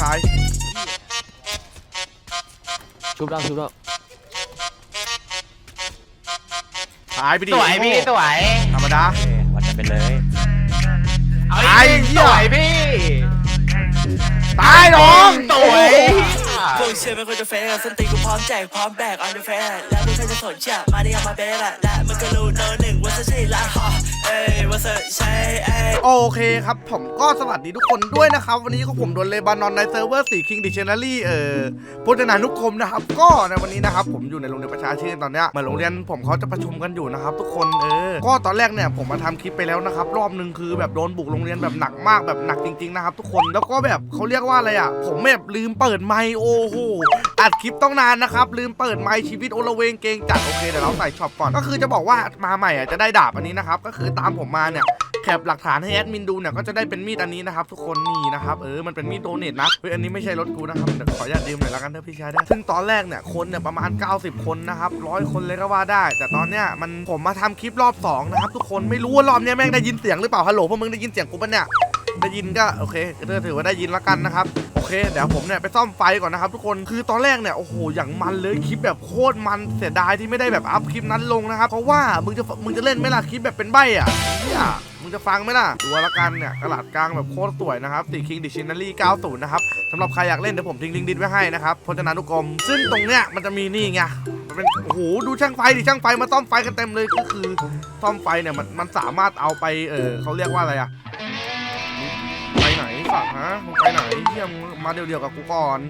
ชายชุบแล้วชุบแล้วหายไปดิสวยพี่สวยธรรมดาวัดกันไปเลยเอาไอ้อีกเหี้สยวยพี่ตายน้องสวยพวกเชื่อไม่ควรจะเฟกส้นตีนกูพร้อมแจกพร้อมแบกออนเดอะแฟร์และไม่เคยจะสนใจมาได้ยังมาเบกอะและมันก็รู้เนอะหนึ่งว่าจะใช่ละฮะเอ้ยว่าจะใช่เอ้ย โอเคครับ ผมก็สวัสดีทุกคนด้วยนะครับ วันนี้ก็ผมโดนเลบานอนในเซิร์ฟเวอร์สีคิงดิชเนารีเอ่อพจนานุกรมนะครับ ก็ในวันนี้นะครับ ผมอยู่ในโรงเรียนประชาชื่นตอนเนี้ยเหมือนโรงเรียนผมเขาจะประชุมกันอยู่นะครับ ทุกคนเออก็ตอนแรกเนี่ยผมมาทำคลิปไปแล้วนะครับ รอบหนึ่งคือแบบโดนบุกโรงเรียนแบบหนักมากแบบหนักจริงๆนะครับทุกคนแล้วก็แบบเขาเรียกว่าอะไรอะ ผมแบบลืมเปิดไมค์โอ้โหอัดคลิปต้องนานนะครับลืมเปิดไมค์ชีวิตโอละเวงเกงจัดโอเคเดี๋ยวเราใส่ช็อปก่อนก็คือจะบอกว่ามาใหม่อะจะได้ดาบอันนี้นะครับก็คือตามผมมาเนี่ย แคปหลักฐานให้แอดมินดูเนี่ยก็จะได้เป็นมีดอันนี้นะครับทุกคนนี่นะครับเออมันเป็นมีดโดเนทนะเฮ้ยอันนี้ไม่ใช่รถกูนะครับเดี๋ยวขออนุญาตยืมหน่อยละกันเถอะพี่ชายได้ซึ่งตอนแรกเนี่ยคนเนี่ยประมาณ 90 คนนะครับร้อยคนเลยก็ว่าได้ แต่ตอนเนี้ยมันผมมาทำคลิปรอบสองนะครับทุกคนไม่รู้ว่ารอบเนี้ยแม่งได้ยินเสียงหรือเปล่าฮัลโหลพวกมึงได้ยินเสียงกูปะเนี่ยได้ยินก็โอเคก็ถือว่าได้ยินละกันนะครับโอเคเดี๋ยวผมเนี่ยไปซ่อมไฟก่อนนะครับทุกคนคือตอนแรกเนี่ยโอ้โหอย่างมันเลยคลิปแบบโคตรมันเสียดายที่ไม่ได้แบบอัพคลิปนั้นลงนะครับเพราะว่ามึงจะมึงจะเล่นไหมล่ะคลิปแบบเป็นใบอะเนี่ยมึง จะฟังไหมล่ะดูเอาละกันเนี่ยกระดาษกลางแบบโคตรสวยนะครับตีคิงดิชินารี90 นะครับสำหรับใครอยากเล่นเดี๋ยวผมทิ้งลิงก์ดิสไว้ให้นะครับพจนานุกรม ซึ่งตรงเนี้ยมันจะมีนี่ไงมันเป็นโอ้โหดูช่างไฟดิช่างไฟมาซ่อมไฟกันเต็มเลยก็คือซ่อมไฟเนี่ยมันมันสามารถเอาไปเออเขาเรียกว่าอะไรอะไปไหนฝากฮะมึงไปไหนเฮียมึงมาเดียวๆกับกูก่อน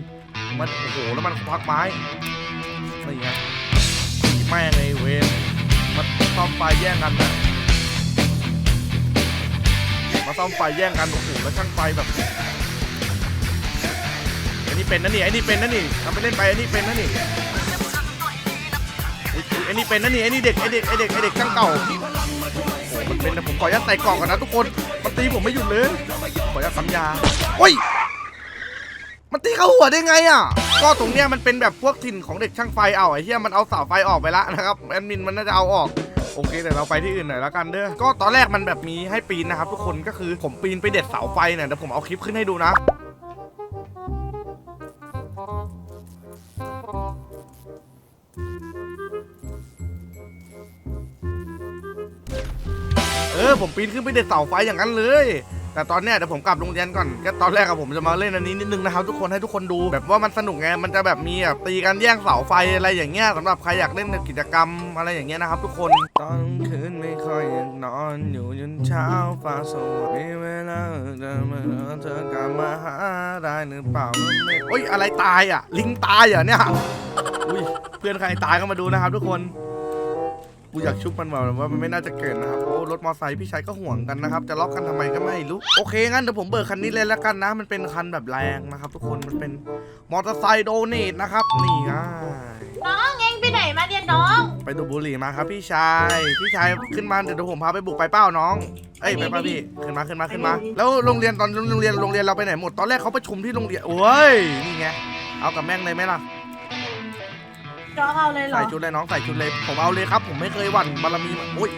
มันโอ้โหแล้วมันพักไม้นี่ไงแม่งไอเวนมันซ่อมไฟแย่งกันนะ ซ่อมไฟแย่งกันโอ้โหแล้วช่างไฟแบบไอ้นี่เป็นนะนี่ไอ้นี่เป็นนะนี่ทำไปเล่นไปไอ้นี่เป็นนะนี่ไอ้นี่เป็นนะนี่ไอ้นี่เด็กไอ้เด็กไอ้เด็กไอ้เด็กช่างเก่าโอ้โหมันเป็นนะผมขออนุญาตใส่กล่องก่อนนะทุกคนมันตีผมไม่หยุดเลยขออนุญาตสัญญาโอ้ยมันตีเข้าหัวได้ไงอะ ก็ตรงเนี้ยมันเป็นแบบพวกถิ่นของเด็กช่างไฟเอาไอ้เหี้ยมันเอาเสาไฟออกไปละนะครับแอดมินมันน่าจะเอาออก โอเคเดี๋ยวเราไปที่อื่นหน่อยแล้วกันเด้อก็ตอนแรกมันแบบมีให้ปีนนะครับทุกคนก็คือผมปีนไปเด็ดเสาไฟเนี่ยเดี๋ยวผมเอาคลิปขึ้นให้ดูนะเออผมปีนขึ้นไปเด็ดเสาไฟอย่างนั้นเลย แต่ตอนเนี้ยเดี๋ยวผมกลับโรงเรียนก่อนก็ตอนแรกอะผมจะมาเล่นอันนี้นิดนึงนะครับทุกคนให้ทุกคนดู แบบว่ามันสนุกไงมันจะแบบมีแบบตีกันแย่งเสาไฟอะไรอย่างเงี้ยสำหรับใครอยากเล่นกิจกรรมอะไรอย่างเงี้ยนะครับ ทุกคนตอนคืนไม่ค่อยนอนอยู่จนเช้าฟ้าสว่างมีเวลาจะมาเธอกลับมาหาได้หรือเปล่าโอ้ยอะไรตายอะลิงตายเหรอเนี่ยอุ้ยเพื่อนใครตายก็มาดูนะครับ ทุกคน กูอยากชุบมันแบบว่ามันไม่น่าจะเกิดนะครับโอ้รถมอไซค์พี่ชายก็ห่วงกันนะครับ จะล็อกกันทำไมก็ไม่รู้ โอเคงั้นเดี๋ยวผมเบิกคันนี้เลยแล้วกันนะ มันเป็นคันแบบแรงนะครับ ทุกคนมันเป็นมอเตอร์ไซค์โดเนทนะครับนี่ง่ายน้องเองไปไหนมาเนี่ยน้องไปดูดบุหรี่มาครับพี่ชายพี่ชายขึ้นมาเดี๋ยวผมพาไปบุกไปเป้าน้อง เอ้ยไปป้าพี่ขึ้นมาขึ้นมาขึ้นมา แล้วโรงเรียนตอนโรงเรียนโรงเรียนเราไปไหนหมดตอนแรกเขาประชุมที่โรงเรียนโอ้ยนี่ไงเอากับแม่งเลยไหมล่ะ น้องเอาเลยเหรอ ใส่ชุดเลยน้องใส่ชุดเลย ผมเอาเลยครับ ผมไม่เคยหวั่นบารมีมันโอ้ย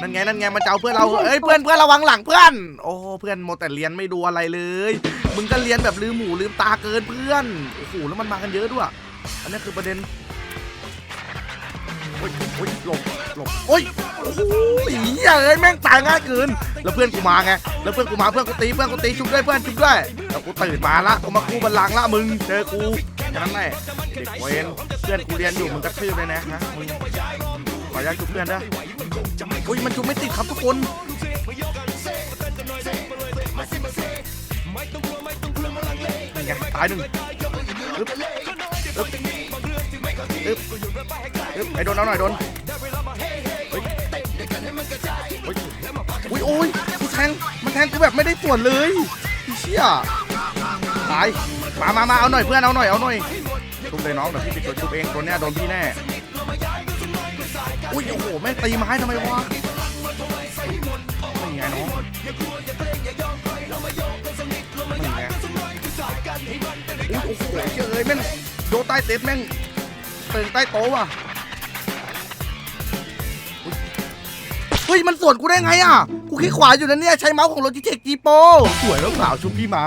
นั่นไงนั่นไงมันจะเอาเพื่อนเราเอ้ยเพื่อนเพื่อนระวังหลังเพื่อน โอ้เพื่อนโมแต่เรียนไม่ดูอะไรเลย มึงก็เรียนแบบลืมหูลืมตาเกินเพื่อนโอ้โหแล้วมันมากันเยอะด้วย อันนี้คือประเด็นโอ้ยโอ้ยหลบหลบโอ้ยโอ้โหเหี้ยเอ้ยแม่งตายง่ายเกินแล้วเพื่อนกูมาไงแล้วเพื่อนกูมาเพื่อนกูตีเพื่อนกูตีชุบด้วยเพื่อนชุบด้วยแล้วกูตื่นมาละกูมาคู่บัลลังก์ละมึงเจอกู แค่นั้นแหละเด็กเวนเพื่อนกูเรียนอยู่มึงกระทืบเลยนะฮะมึงขออนุญาตชุบเพื่อนด้วยอุ้ยมันชุบไม่ติดครับทุกคนนี่ไงตายหนึ่งอึ๊บอึ๊บอึ๊บอึ๊บไอ้โดนเอาหน่อยโดนอุ้ยโอ้ยกูแทงมันแทงกูแบบไม่ได้ส่วนเลยไอ้เชี่ยตาย มามามาเอาหน่อยเพื่อนเอาหน่อยเอาหน่อยชุบเลยน้องเดี๋ยวพี่ปิดตัวชุบเองตัวเนี้ยโดนพี่แน่อุ้ยโอ้โหแม่งตีไม้ทำไมวะนี่ไงน้องนี่ไงอุ้ยโอ้โหเชื่อเอ้ยแม่งโดนใต้เต็ดแม่งเติงใต้โต๊ะว่ะ เฮ้ยมันสวนกูได้ไงอะกูกูคลิกขวาอยู่นะเนี่ยใช้เมาส์ของโลจิเทคจีโปสวยน้องสาวชุบพี่มา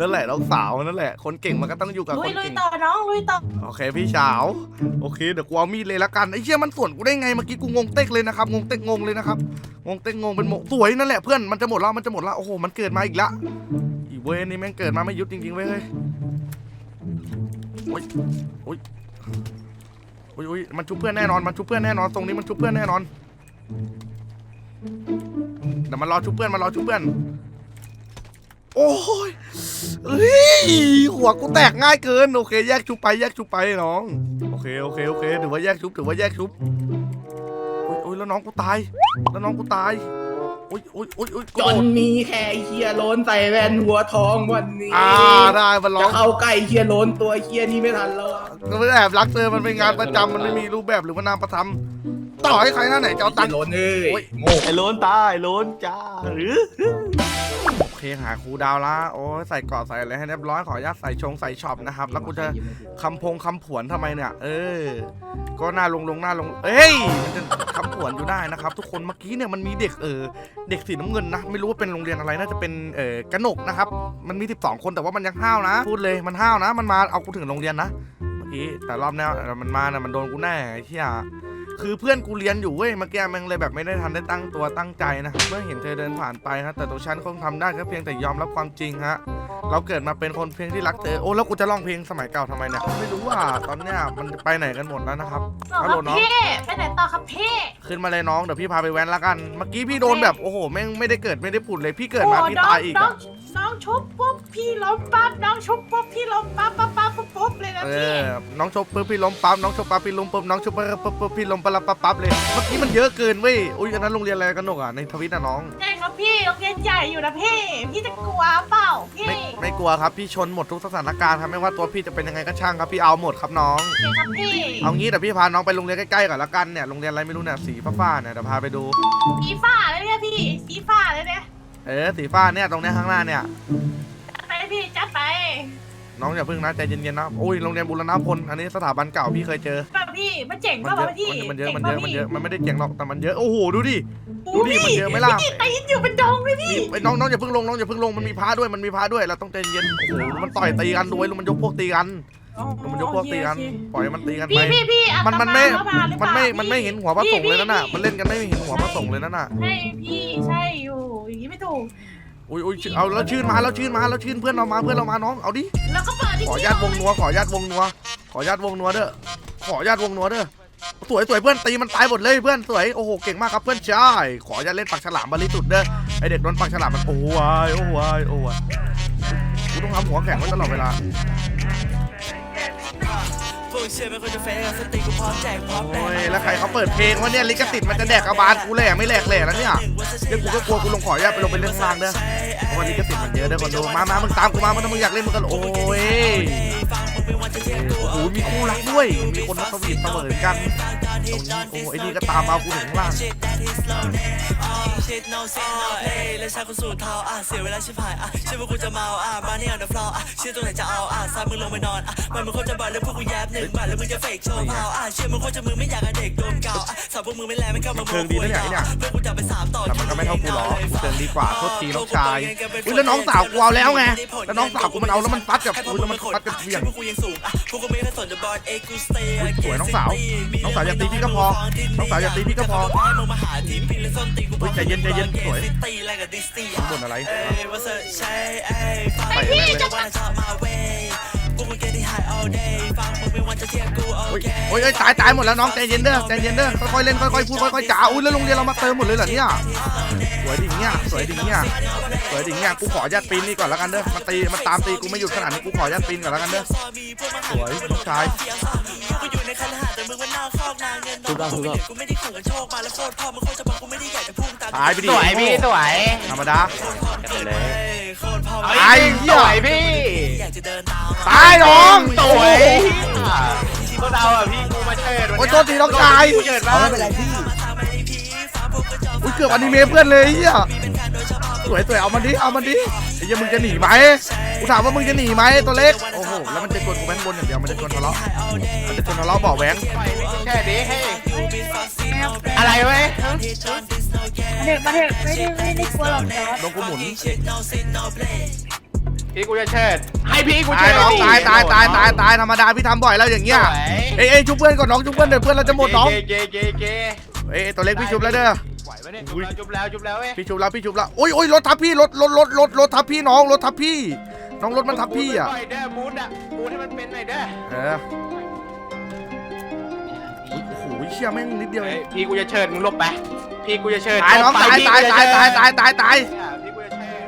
นั่นแหละน้องสาวนั่นแหละ คนเก่งมันก็ต้องอยู่กับลุคยนลุยเก่ง ต่อน้องลุยต่อโอเคพี่สาว โอเคเดี๋ยวกูเอามีดเลยละกันไอ้เชี่ยมันสวนกูได้ไงเมื่อกี้กูงงเต็กเลยนะครับงงเต็กงงเลยนะครับงงเต็กงงเป็นหมกสวยนั่นแหละเพื่อนมันจะหมดแล้วมันจะหมดแล้วโอ้โหมันเกิดมาอีกละอีเวนนี่แม่งเกิดมาไม่หยุดจริงๆเว้ยเฮ้ยโอ้ยโอ้ยโอ้ยโอ้ยมันชุบเพื่อนแน่นอนมันชุบเพื่อนแน่นอนตรงนี้มันชุบเพื่อนแน่นอน เดี๋ยวมันรอชุบเพื่อนมันรอชุบเพื่อน โอ้ยเอ้ยหัวกูแตกง่ายเกิน โอเค แยกชุบไปแยกชุบไปน้อง โอเคโอเคโอเคถือว่าแยกชุบถือว่าแยกชุบโอ้ยโอ้ยแล้วน้องกูตาย แล้วน้องกูตายโอ้ยโอ้ยโอ้ยโอ้ยจนมีแค่เฮียโลนใส่แว่นหัวทองวันนี้อ่าได้มันร้อจะง เข้าใกล้เฮียโลนตัวเฮียนี่ไม่ทันแล้วอะก็ไม่ได้แอบรักเธอมันเป็นงานประจำมันไม่มีรูปแบบหรือว่านามประทำ ต่อให้ใครหน้าไหนจะเอาตัเฮีงยค์โลนเอ้โอ้ย ยโง่ไอ้โลนตายโลนจ้าหรือโอเคหาครูดาวละโอ้ยใส่เกาะใส่อะไรให้เรียบร้อยขออนุญาตใส่ชงใส่ช็อปนะครับ แล้วกูจะคำพงคำผวนทำไมเนี่ย เออ ก็หน้าลงลงหน้าลง เอ้ยมันจะคำผวนอยู่ได้นะครับ ทุกคนเมื่อกี้เนี่ยมันมีเด็กเออเด็กสีน้ำเงินนะไม่รู้ว่าเป็นโรงเรียนอะไรน่าจะเป็นเออกระหนกนะครับ มันมี 12 คนแต่ว่ามันยังห้าวนะพูดเลยมันห้าวนะ มันมาเอากูถึงโรงเรียนนะ เมื่อกี้แต่รอบเนี้ยมันมานะมันโดนกูแน่ไอ้เที่ย คือเพื่อนกูเรียนอยู่เว้ยเมื่อกี้มันเลยแบบไม่ได้ทันได้ตั้งตัวตั้งใจนะ เมื่อเห็นเธอเดินผ่านไปฮะแต่ตัวฉันคงทำได้แค่เพียงแต่ยอมรับความจริงฮะเราเกิดมาเป็นคนเพียงที่รักเธอโอ้แล้วกูจะร้องเพลงสมัยเก่าทำไมเนี่ยไม่รู้ว่าตอนเนี้ยมันไปไหนกันหมดแล้วนะครับต่อฮัลคโหลรับน้องพี่ไปไหนต่อครับพี่ขึ้นมาเลยน้องเดี๋ยวพี่พาไปแว้นละกันเมื่อกี้พี่โดนแบบโอ้โหแม่งไม่ได้เกิดไม่ได้ผุดเลยพี่เกิดมาโอ้พี่น้องตายอีกน้ออะงน้องชุบปุ๊บพี่ล้มปั๊บน้องชุบปุ๊บพี่ล้มปั๊บปั๊บปั๊บปุ๊บปุ๊บเลยนะเอพี่อน้องชกปุ๊บพี่ล้มปั๊บน้องชกปั๊บพี่ล้มปุ๊บน้องชกปั๊บปุ๊บปุ๊บพี่ล้มปั๊บปั๊บปั๊บเลย เมื่อกี้มันเยอะเกินเว้ยอุ้ยอันนั้นโรงเรียนอะไรกันหนกอะในทวิตน่ะน้อง ใช่ครับพี่โรงเรียนใหญ่อยู่นะพี่ พี่จะกลัวเปล่าพี่ไม่ไม่กลัวครับพี่ชนหมดทุกสถานการณ์ครับไม่ว่าตัวพี่จะเป็นยังไงก็ช่างครับพี่เอาหมดครับน้องโอเคครับพี่เอางี้เดี๋ยวพี่พาน้องไปโรงเรียนใกล้ๆก่อนละกันเนี่ยโรงเรียนอะไรไม่รู้เนี่ยสีฟ้าๆเนี่ยเดี๋ยวพาไปดู สีฟ้าเลยเนี่ยพี่สีฟ้าเลยเนี่ยเออสีฟ้าเนี่ยตรงเนี้ยข้างหน้าเนี่ยจัดไปพี่จัดไปน้องอย่าพึ่งนะใจเย็นๆนะโอ้ยโรงเรียนบุรณพลอันนี้สถาบันเก่าพี่เคยเจอป่ะ พี่มันเจ๋งมันป่ะเยอะวะพี่มันเยอะจ๋งมันป่ะเยอะ มันพี่เยอะ มันไม่ได้เจ๋งหรอก แต่มันเยอะ โอ้โห ดูดิโอ้ดูดิมันเยอะไหมล่ะ พี่ตีนอยู่เป็นดงเลยพี่ มีไอ้น้องน้องอย่าเพิ่งลง น้องอย่าเพิ่งลง มันมีพระด้วย มันมีพระด้วย เราต้องใจเย็น โอ้โห มันต่อยตีกันด้วยมันยกพวกตีกันมันยกพวกตีกัน ปล่อยให้มันตีกันไป พี่พี่พี่อาตมันมันไม่าาหรือเปมันล่าไม่พี่มันไม่เห็นหัวพระสงฆ์เลยนั่นน่ะพี่มันเล่นกันไม่เห็นหัวพระสงฆ์เลยนั่นน่ะ ใช่พี่ใช่อยู่อย่างนี้ไม่ถูก อุ้ยอุ้ยเอาแล้วชื่นมาแล้วชื่นมาแล้วชื่นเพื่อนเรามาเพื่อนเรามาน้อง เอาดิ แล้วก็เปิดที่ขออนุญาตวงนัวขออนุญาตวงนัวขออนุญาตวงนัวเด้อ ขออนุญาตวงนัวเด้อสวยสวยเพื่อนตีมันตายหมดเลยเพื่อนสวยโอ้โหเก่งมากครับเพื่อนใช่ขออนุญาตเล่นปักฉลามบริสุทธิ์เด้อไอเด็กโดนปักฉลามมันโอ้ยโอ้ยโอ้ยกูต้องทำหัวแข็งไว้ตลอดเวลาโอ้ยแล้วใครเขาเปิดเพลงวะเนี่ยลิขสิทธิ์มันจะแดกกระบาลกูแหล่ไม่แหลกแหล่แล้วเนี่ยเดี๋ยวกูก็กลัวกูลงขออนุญาตไปลงไปเล่นล่างเด้อเพราะว่าลิขสิทธิ์มันเยอะเด้อคนดูมามามึงตามกูมามึงถ้ามึงอยากเล่นมึงก็โอ้ย โอ้โหมีคู่รักด้วย มีคนมาสวีทเสมอกันตรงนี้โอ้ไอ้นี่ก็ตามเอากูถึงล่าง ล่างชิด no say no เอ้ยและชาคนสู่เทาอะเสียเวลาชิบหายอะเชื่อว่ากูจะเมาอะมาเนี่ย on the floor อะเชื่อตรงไหนจะเอาอะซ้ายมึงลงไปนอนอะมันมึงควรจะบอลแล้วพวกกูแยบหนึ่งบาทแล้วมึงจะเฟกโชว์เผาอะเชื่อมึงควรจะมึงไม่อยากกับเด็กโดนเก่าอะสาวพวกมึงไม่แลไม่เข้ามาเชิงดีนะเนี่ยไอ้เนี่ยเพื่อกูจะไปสามต่อแต่มันก็ไม่เท่ากูหรอกกูเชิงดีกว่าโทษทีน้องชายอุ้ยแล้วน้องสาวกูเอาแล้วไงแล้วน้องสาวกูมันเอาแล้วมันฟัดกับกูแล้วมันฟัดกับเพียงพวกกูยังสูงอะพวกกูไม่เคยสนจะบอลเอ็กซ์กูสเตย์สวยน้องสาวน้องสาวอย่าตีพี่ก็พอน้องสาวอย่าตีพี่ก็พอมึงมาหาทีมพินและส้นตีกูเฮ้ยใจเย็นใจเย็นสวยตีอะไรกับดิสตี้บ่นอะไรเอ้ยว่าเซอร์ใช่เอ้ยฟังไปแม่งเลยจะว่าชอบมาเว้ยพวกมึง getting high all day ฟังมึงเป็นวันจะเทียบกูโอโอ้ยเคโอ้ยเอ้ยตายตายหมดแล้วน้องใจเย็นเด้อใจเย็นเด้อค่อยๆเล่นค่อยๆพูดค่อยๆจ๋าอุ้ยแล้วโรงเรียนเรามาเติมหมดเลยเหรอเนี่ยสวยดิเนี่ยสวยดิเนี่ยสวยดิเนี่ยกูขออนุญาตปีนนี่ก่อนแล้วกันเด้อมันตีมันตามตีกูไม่หยุดขนาดนี้กูขออนุญาตปีนก่อนแล้วกันเด้อสวยน้องชาย กูอยู่ในคันหาแต่มึงมันน่าคอกนางเงินทองกูไม่เด็กกูไม่ได้ขู่กันโชคมาแล้วโคตรพ่อมึงโคตรจะบอกกูไม่ได้อยากจะพุ่งตามตายไปดิสวยพี่สวยธรรมดากันไปเลยโคตรพ่อตายเหี้สยวยพี่อยากจะเดินตามตายน้องสวยพวกเราอะพี่กูมาเชิดโอ้ยโทษทีน้องชายกูเชิดบ้างอุ้ยเกือบอนิเมะเพื่อนเลยเฮียสวยสวยเอามันดิเอามันดิไอ้เหี้ยมึงจะหนีไหมกูถามว่ามึงจะหนีไหมตัวเล็กโอ้โห แล้วมันจะชวนกูแว้งบนอย่างเดียวมันจะชวนทะเลาะมันจะชวนทะเลาะเบาะแว้งแค่นี้ให้อะไรเว้ยเด็กมาเด็กไม่ได้ไม่ได้กลัวหรอกจอร์ดโดนกูหมุนพี่กูจะเชิดให้พี่กูตาเชิยดน้องตายตายตายตายตายธรรมดาพี่ทำบ่อยแล้วอย่างเงี้ยเอ้ยเอ้ยชุบเพื่อนก่อนน้องชุบเพื่อนเดี๋ยวเพื่อนเราจะหมดน้องเกเกเกเกเอ้ยตัวเล็กพี่ชุบแล้วเด้อ ไหวไหมเนี่ยจุบแล้วจุบแล้วจุบแล้วเว้ยพี่ชุบแล้วพี่ชุบแล้วโอ้ยโอ้ยรถทับพี่รถรถรถรถรถทับพี่น้องรถทับพี่ น้องรถมันทับพี่อะหน่อยเด้อมูดอะมูดให้มันเป็นหน่อยเด้อเออโอ้โหเชี่ยแม่งนิดเดียวเอเฮ้ยงพี่กูจะเชิดมึงหลบไปพี่กูจะเชิดตายน้องหลบตายไปพี่ตายกูจะตายเชิดตายตายตายตายเนี่ยพี่กูจะเชิด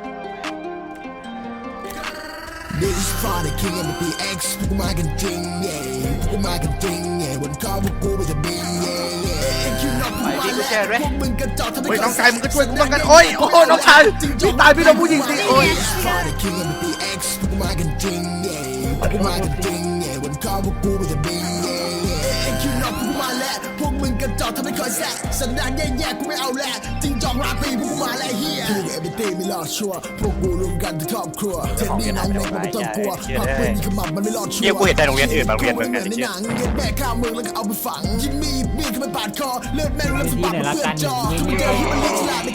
This for the king of the PX พวกกูมากันจริง yeah พวกกูมากันจริง yeah บนคอพวกกูไม่จะบิน yeah yeah คิวนอกกูมาแล้วพวกมึงกระจอกทำไมเฮ้ยน้องชายมึงก็ช่วยกูบ้างกันโอ้ยโอ้โหน้องชายพี่ตายพี่โดนผู้หญิงตีโอ้ย This for the king of the PX พวกกูมากันจริง yeah พวกกูมากันจริง yeah บนคอพวกกูไม่จะบิน yeah yeah คิวนอกกูมาแล้วพวกมึง กระจอกทำไมคอยแซะสันดานแย่ๆกูไม่เอาแหละจริงจองราตรีพวกกูมาแล้วเฮียคือเอเบตี้ไม่รอดชัวร์พวกกูรวมกันทั้งครอบครัวเทนนี่น้องเล็กมันไม่ต้องกลัวพักปืนยิงขมับมันไม่รอดชัวร์เหี้ยกูเห็นแต่โรงเรียนอื่นบางโรงเรียนเหมือนกันในไอ้เหี้ยหนังเย็ดแม่ข้ามเมืองแล้วก็เอาไปฝังยิงมีดมีดเข้าไปปาดคอเลือดแม่งเริ่มสะบัดเพื่อนจอทุกเจอที่มัน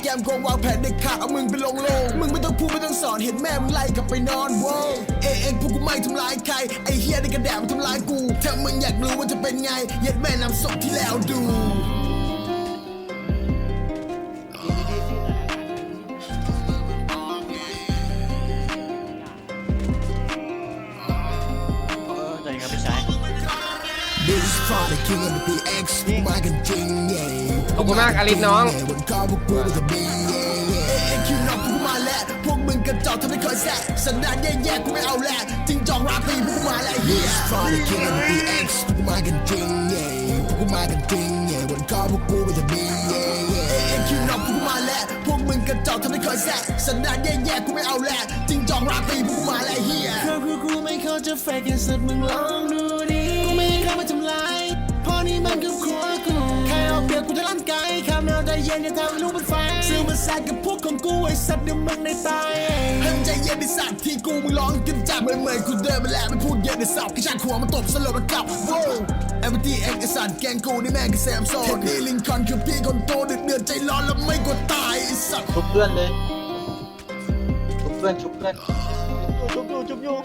ยามกองวางแผนเด็กขาดเอามึงไปลงโลงมึงไม่ต้องพูดไม่ต้องสอนเห็นแม่มึงไล่กลับไปนอนโว้เอเองพวกกูไม่ทำลายใครไอเฮียในกระแดมทำลายกูถ้ามึงอยากรู้ว่าจะเป็นไงเย็ดแม่นำศพที่แล้วดู ขอบคุณมากอลิสน้องบนคอพวกกูจะบิน yeah yeah คิวนอกพวกกูมาแล้วพวกมึงกระจอกทำไมคอยแซะสันดานแย่ๆกูไม่เอาแหละจริงจองราตรีพวกกูมาแล้วเฮีย This for the king of the PX พวกกูมากันจริง yeah พวกกูมากันจริง yeah บนคอพวกกูจะบิน yeah yeah คิวนอกพวกกูมาแล้วพวกมึงกระจอกทำไมคอยแซะสันดานแย่ๆกูไม่เอาแหละจริงจองราตรีพวกกูมาแล้วเฮียครับคือกูไม่เข้าจะแฟกแค่สุดมึงลองดูดิกูไม่ให้ใครมาทำ มันคือครัวกูใครเอาเปรียบกูจะลั่นไกลคำแนวใจเย็นอย่าทำให้ลูกเป็นไฟซื้อมาแซกกับพวกของกูไอ้สัตว์เดี๋ยวมึงในตายให้มันใจเย็นไอ้สัตว์ที่กูมึงร้องกันจับเหมือนเหมือนกูเดินมาแล้วมันพูดเยอะในสับกระชากหัวมันตบสลบมันกลับโว้เอเวอร์ตี้เอ็กไอ้สัตว์แกงกูนี่แม่งก็แซมโซ่เทนนี่ลิงคอนคือพี่คนโตเดือดเดือดใจร้อนแล้วไม่กลัวตายไอ้สัตว์ ชุบเพื่อนเลย ชุบเพื่อน ชุบเพื่อนชุบอยู่ชุบอยู่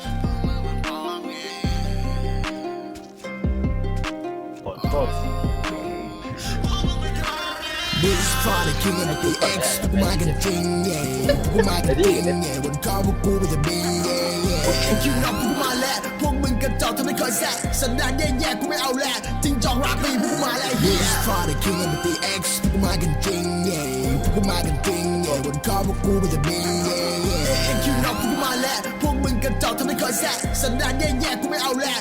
This for the king of the PX พวกกูมากันจริง yeah พวกกูมากันจริง yeah บนคอพวกกูไม่จะบิน yeah yeah คิวนอกพวกกูมาแล้วพวกมึงกระจอกทำไมคอยแซะสันดานแย่ๆกูไม่เอาแหละจริงจองรักตีพวกกูมาแล้ว This for the king of the PX พวกกูมากันจริง yeah พวกกูมากันจริง yeah บนคอพวกกูไม่จะบิน yeah yeah คิวนอกพวกกูมาแล้วพวกมึงกระจอกทำไมคอยแซะสันดานแย่ๆกูไม่เอาแหละ